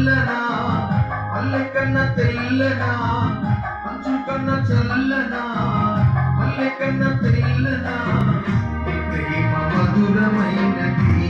చల్లనా? మల్లె కన్నా తెల్లనా? మంచు కన్నా చల్లనా? మల్లె కన్నా తెల్లనా? ప్రేమ మధురమైనది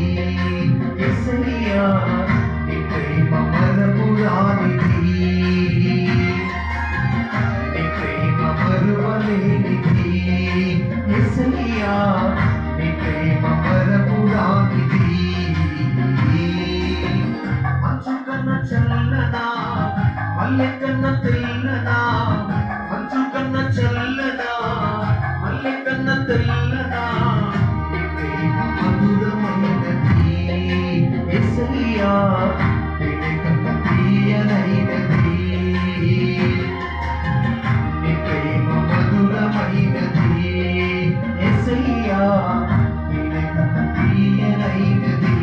కన్నా మధురమైనది తీయనైనది ప్రేమ మధురమైనది తీయనైనది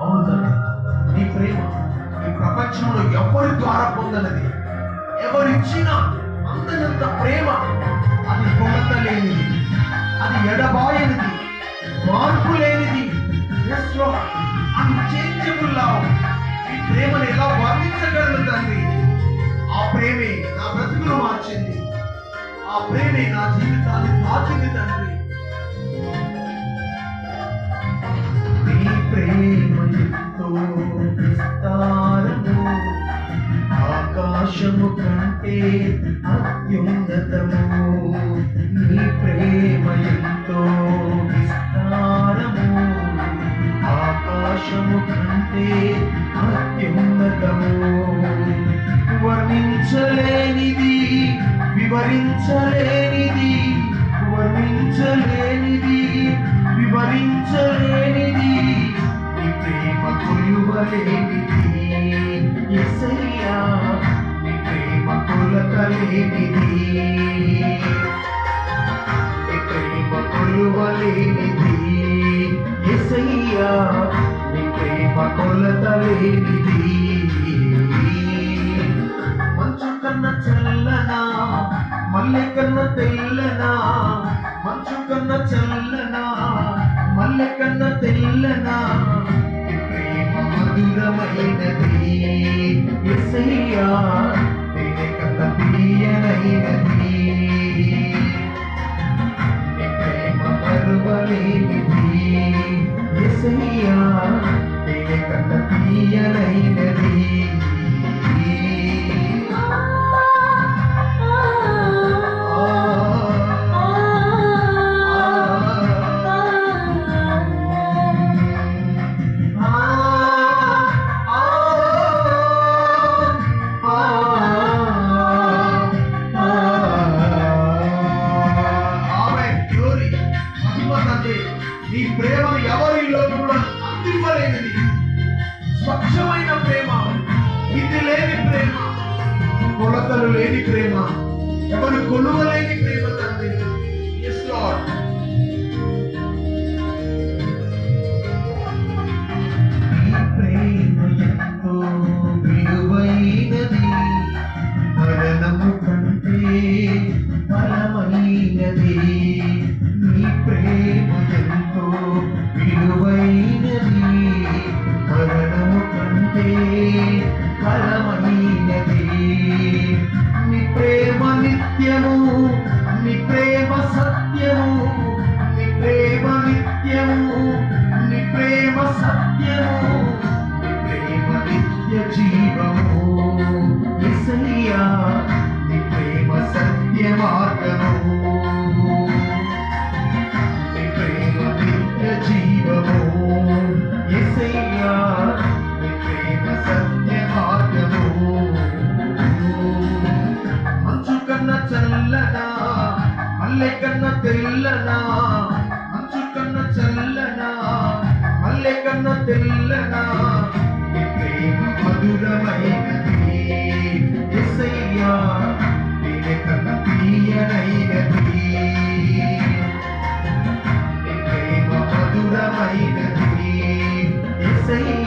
అవును నీ ప్రేమ ఈ ప్రపంచంలో ఎవరి ద్వారా పొందనది? ఎవరిచ్చినా అందనంత ప్రేమ అది కొలత అది ఎడబాయనిది మార్పు లేనిది. అన్చేంజబుల్ లవ్ ఈ ప్రేమను ఎలా వర్ణించగలను తండ్రి? ఆ ప్రేమే నా బ్రతుకును మార్చింది. ఆ ప్రేమే నా జీవితాన్ని మార్చింది తండ్రి. ఆకాశము కంటే అత్యున్నతము నీ ప్రేమయు ప్రేమ కొలువలేనిది ఎసయ్యా నీ ప్రేమ కొలతలేనిది మంచు కన్నా చల్లనా మల్లె కన్నా తెల్లనా మంచు కన్నా చల్లనా మల్లె కన్నా తెల్లనా ప్రేమ మధురమైనది ఎసయ్యా ప్రేమను ఎవరిలో కూడా అందింపలేనిది స్వచ్ఛమైన ప్రేమ. ఇది లేని ప్రేమ. కొలతలు లేని ప్రేమ. ఎవరు కొలువలేని ప్రేమ తండ్రి. ఎస్ లాడ్ నీ ప్రేమ సత్య మార్గము. నీ ప్రేమ నిత్య జీవము. యేసయ్యా నీ ప్రేమ సత్య మార్గము. మంచు కన్న చల్లనా మల్లె కన్న తెల్లనా. మంచు కన్న చల్లనా మల్లె కన్న తెల్లనా. నీ ప్రేమ మధురమైనది. ఎసయ్య